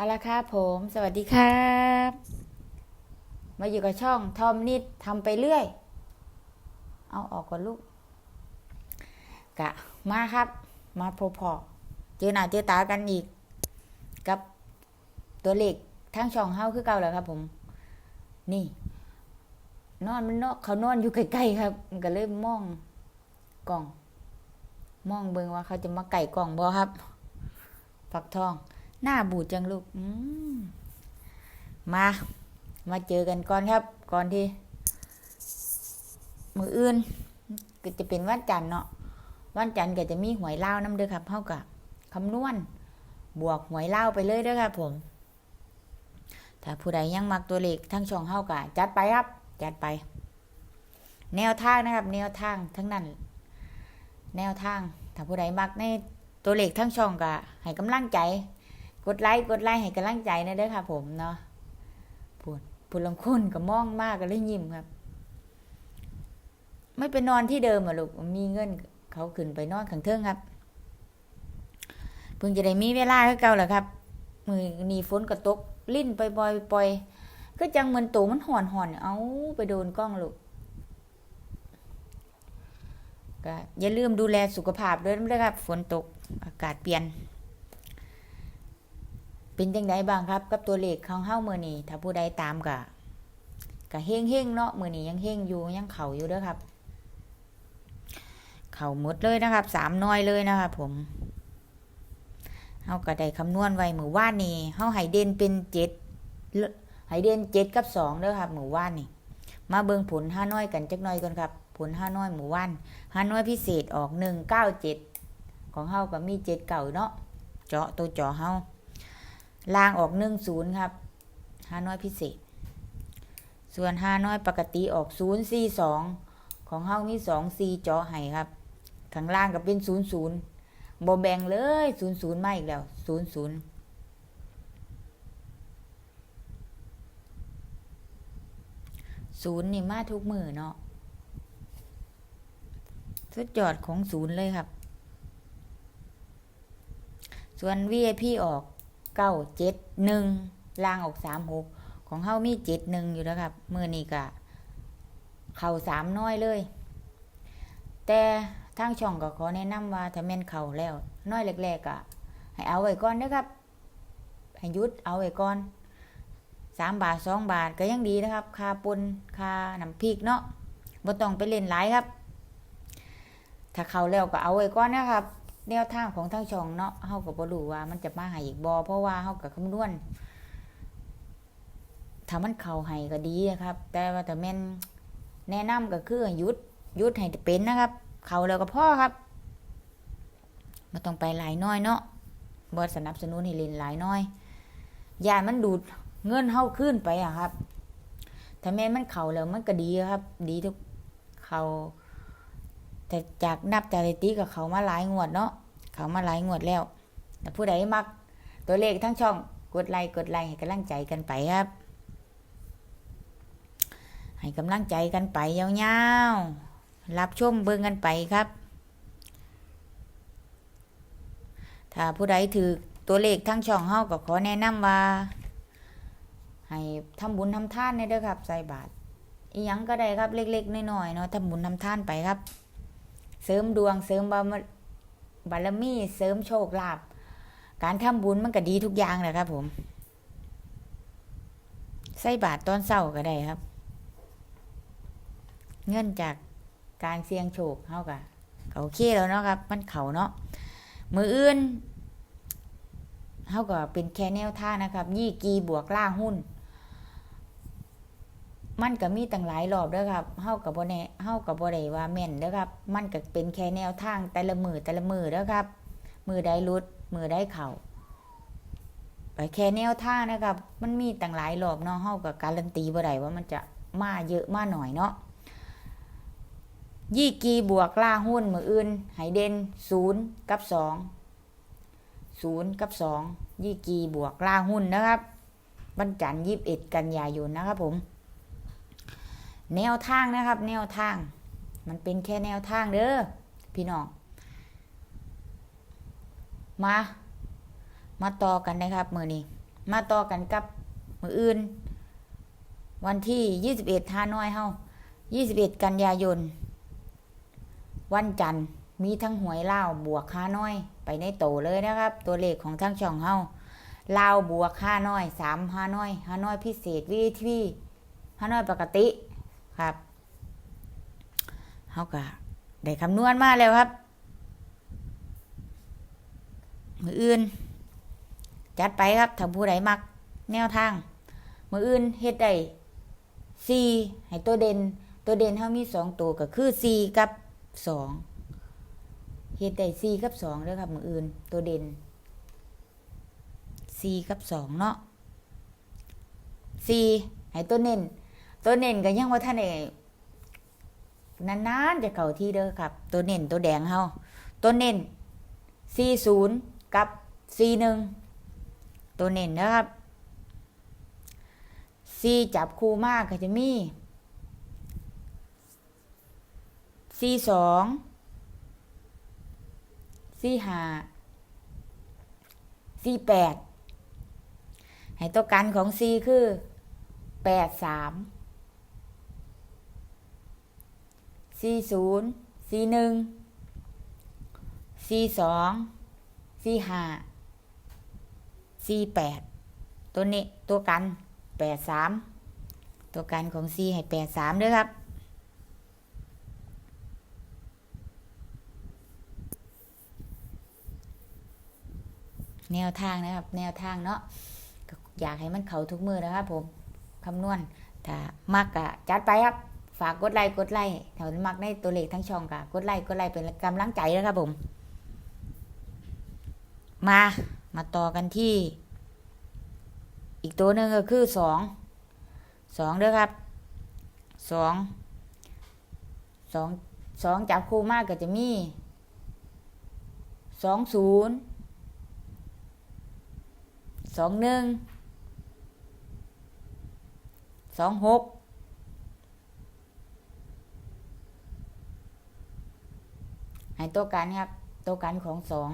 เอาละครับผม สวัสดีครับ มาอยู่กับช่องทอมนิดทำไปเรื่อย เอาออกก่อนลูก กะ มาครับ มาพบพอเจอหน้าเจอตากันอีก กับตัวเลขทั้งช่องเฮาคือเก่าแล้วครับ ผม นี่ นอนมันเนาะเขานอนอยู่ใกล้ๆครับมันก็เลยมองกล่อง มองเบิ่งว่าเขาจะมาไก่กล่องบ่ครับ ฝักทอง หน้าบูดจังลูกอืมมา มาเจอกันก่อนครับ ก่อนที่ มืออื่น ก็จะเป็นวันจันทร์เนาะวันจันทร์ก็จะมีหวยเล่าน้ำเด้อครับเท่ากับคำนวณ บวกหวยเล่าไปเลยเด้อครับผม ถ้าผู้ใดยังมักตัวเลขทั้งช่องเฮากะจัดไปครับ จัดไป แนวทางนะครับ แนวทางทั้งนั้น แนวทาง ถ้าผู้ใดมักในตัวเลขทั้งช่องกะให้กำลังใจ กดไลค์กดไลค์ให้กำลังใจนะเด้อค่ะ ผมเนาะพูดพูดลังคนก็มองมากก็เลยยิ้มครับ ไม่ไปนอนที่เดิมอะลูกมีเงินเขาขึ้นไปนอนขังเทิงครับเพิ่งจะได้มีเวลาคือเก่าแหละครับ มือนีฝนก็ตกลิ้นไปบ่อยปล่อยก็จังเหมือนตัวมันห่อนห่อนเอาไปโดนกล้องลูกก็อย่าลืมดูแลสุขภาพด้วยนะครับฝนตกอากาศเปลี่ยน เป็นจังไดบ้างครับ กับตัวเลขของเฮ้ามื้อนี้ถ้าผู้ใดตามก็ก็เฮงๆเนาะมื้อนี้ยังเฮงอยู่ยังเข้าอยู่เด้อครับ เข้าหมดเลยนะครับสามน้อยเลยนะครับผมเฮาก็ได้คำนวณไว้มื้อว่านนี้เฮาให้เด่นเป็นเจ็ดให้เด่นเจ็ดกับสองเด้อครับมื้อว่านนี้มาเบิ่งผลห้าน้อยกันจักน่อยก่อนครับ ผลห้าน้อยหมู่ว่านห้าน้อยพิเศษออกหนึ่งเก้าเจ็ดของเฮาก็มีเจ็ดเก่าเนาะเจาะตัวเจาะเฮา ล่างออกหนึ่งศูนย์ครับห้าน้อยพิเศษ ส่วนห้าน้อยปกติออกศูนย์สี่สองของเฮามีสองสี่จาะให้ครับข้างล่างก็เป็นศูนย์ศูนย์โบแบ่งเลยศูนย์ศูนย์มาอีกแล้วศูนย์ศูนย์ศูนย์นี่มาทุกมือเนาะสุดยอดของศูนย์เลยครับ ส่วน VIP ออก เก้าเจ็ดหนึ่งล่างออกสามหกของเฮามีเจ็ดหนึ่งอยู่แล้วครับมือนี้กะเข่าสามน้อยเลย แต่ทางช่องก็ขอแนะนำว่าถ้าแม่นเข่าแล้วน้อยแรกๆกะให้เอาไว้ก่อนนะครับให้ยุดเอาไว้ก่อนสามบาทสองบาทก็ยังดีนะครับค่าปนค่าน้ำพริกเนาะบ่ต้องไปเล่นหลายครับ ถ้าเข่าแล้วก็เอาไว้ก่อนนะครับ แนวทางของทั้งช่องเนาะเฮาก็บ่รู้ว่ามันจะมาให้อีกบ่เพราะว่าเฮาก็คำนวณถ้ามันเข้าให้ก็ดีนะครับ แต่ว่าถ้าแม่นแนะนำก็คือหยุดหยุดให้เป็นนะครับ เข้าแล้วก็พอครับบ่ต้องไปหลายน้อยเนาะบ่สนับสนุนให้เล่นหลายน้อยยานมันดูดเงินเฮาขึ้นไปอะครับ ถ้าแม่นมันเข้าแล้วมันก็ดีครับ ดีทุกเข้าแต่จากนับจากสถิติกับเขามาหลายงวดเนาะ เขามาหลายงวดแล้วแต่ผู้ใดมัก ตัวเลขทั้งช่องกดไลค์กดไลค์ให้กำลังใจกันไปครับ ให้กำลังใจกันไปยาวๆรับชมเบิ่งกันไปครับ ถ้าผู้ใดถือตัวเลขทั้งช่องเฮาก็ขอแนะนำว่า ให้ทำบุญทำทานในเด้อครับ ใส่บาตรอีหยังก็ได้ครับเล็กๆน้อยๆเนาะทำบุญทำทานไปครับ เสริมดวงเสริมบาร บารมีเสริมโชคลาภการทำบุญมันก็ดีทุกอย่างแหละครับ ผม ใส่บาตรตอนเศร้าก็ได้ครับ เงินจากการเสี่ยงโชคเท่ากับโอเคแล้วเนาะครับ มันเขาเนาะมืออื่นเท่ากับเป็นแค่แนวท่านะครับ ยี่กีบวกล่าหุ้น มันก็มีตั้งหลายรอบเด้อครับเฮากับบ่แน่เฮากับบ่ได้ว่าแม่นเด้อครับ มันก็เป็นแค่แนวทางแต่ละมือแต่ละมือเด้อครับ มือใดรุด มือใดเข่าไปแค่แนวทางนะครับ มันมีตั้งหลายรอบเนาะเฮากับการันตีบ่ได้ว่ามันจะมาเยอะมาหน่อยเนาะยี่กีบวกล่าหุ้นมืออื่นไหเด่นศูนย์กับสองศูนย์กับสองยี่กีบวกล่าหุ้นนะครับวันจันทร์ยี่สิบเอ็ดกันยายนนะครับผม แนวทางนะครับ แนวทาง มันเป็นแค่แนวทางเด้อพี่น้อง มา มาต่อกันนะครับมือนี้ มาต่อกันกับมืออื่น วันที่ 21ฮาน้อยเฮา21 กันยายน วันจันทร์มีทั้งหวยเล่าวบวกฮาน้อย ไปในโตเลยนะครับ ตัวเลขของทั้งช่องเฮาลาวบวกฮาน้อย3ฮาน้อยฮาน้อยพิเศษวีทีฮาน้อยปกติ ครับเฮาก็ได้คำนวณมาแล้วครับ มืออื่น จัดไปครับถ้าผู้ใดมัก แนวทาง มืออื่นเฮ็ดได้สี่ให้ตัวเด่น ตัวเด่นเฮามีสองตัวก็คือสี่กับสองเฮ็ดได้สี่กับสองเด้อครับ มืออื่น ตัวเด่นสี่กับสองเนาะสี่ให้ตัวเน้น ตัวเน้นก็ยังว่าท่านเอนานๆจะเข้าที่เด้อครับ ตัวเน้นตัวแดงเฮาตัวเน้นสี่ศูนย์กับสี่หนึ่งตัวเน้นนะครับซีจับคู่มากก็จะมีซีสองซีห้าซีแปดให้ตัวกันของซีคือแปดสาม ซีศูนย์ซีหนึ่งซีสองซีห้าสี่แปดตัวนี้ตัวกันแปดสามตัวกันของซีให้แปดสามด้วยครับแนวทางนะครับ แนวทางเนาะอยากให้มันเขาทุกมือนะครับผมคำนวณถ้ามักกะจัดไปครับ ฝากกดไลค์กดไลค์ถ้ามักในตัวเลขทั้งช่องกะกดไลค์กดไลค์เป็นกำลังใจนะครับผม มา มาต่อกันที่ อีกตัวหนึ่งก็คือสองสองเด้อครับสองสองสองจับคู่มากก็จะมีสองศูนย์สองหนึ่งสองหก ให้ ตัวกันครับ ตัวกันของสอง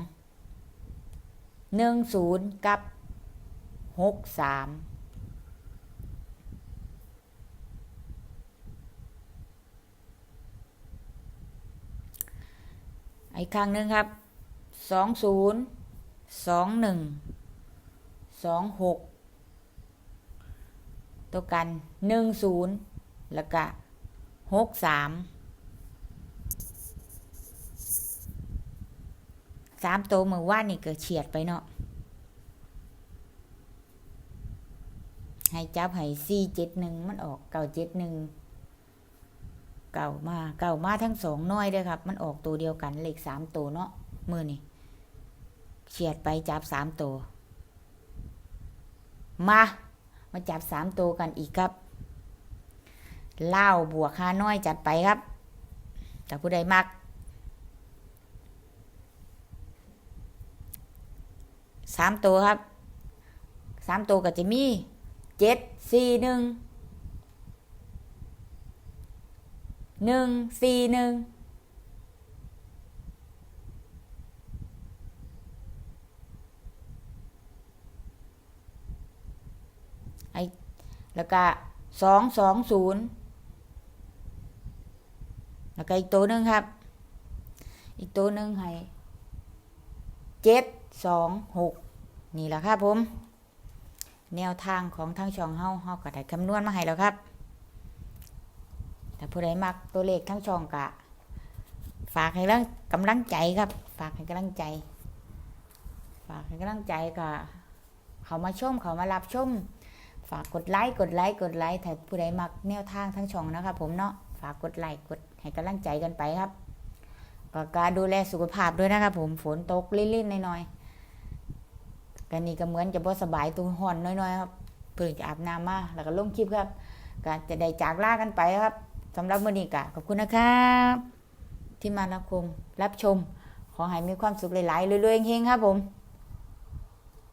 หนึ่งศูนย์กับหกสามอีกครั้งหนึ่งครับสองศูนย์สองหนึ่งสองหกตัวกันหนึ่งศูนย์แล้วก็หกสาม สามตัวมือว่านี่ก็เฉียดไปเนาะให้จับให้สี่เจ็ดหนึ่งมันออกเก่าเจ็ดหนึ่งเก่ามาเก่ามาทั้งสองน้อยเลยครับ มันออกตัวเดียวกันเลขสามตัวเนาะมือนี่เฉียดไปจับสามตัวมามาจับสามตัวกันอีกครับเล่าบวกห้าน้อยจัดไปครับแต่ผู้ใดมัก สามตัวครับสามตัวก็จะมีเจ็ดสี่หนึ่งหนึ่งสี่หนึ่งไอแล้วก็สองสองศูนย์แล้วก็อีกตัวหนึ่งครับ อีกตัวหนึ่งให้เจ็ดสองหก นี่แหละครับผม แนวทางของทางช่องเฮาเฮาก็ได้คำนวณมาให้แล้วครับ แต่ผู้ใดมักตัวเลขทั้งช่องกะ ฝากให้กำลังกำลังใจครับ ฝากให้กำลังใจ ฝากให้กำลังใจก็เขามาชมเขามารับชม ฝากกดไลค์กดไลค์กดไลค์ถ้าผู้ใดมักแนวทางทั้งช่องนะครับผมเนาะฝากกดไลค์กดให้กำลังใจกันไปครับก็การดูแลสุขภาพด้วยนะครับผมฝนตกลิ่นๆหน่อยๆ กันนี่ก็เหมือนจะบ่สบายตัวห่อนน้อยๆครับเพิ่งจะอาบน้ำมาแล้วก็ลงคลิปครับก็จะได้จากลากันไปครับสำหรับมื้อนี้ก็ขอบคุณนะครับ ที่มารับชมรับชม ขอให้มีความสุขหลายๆเรื่อยๆเฮงๆครับผม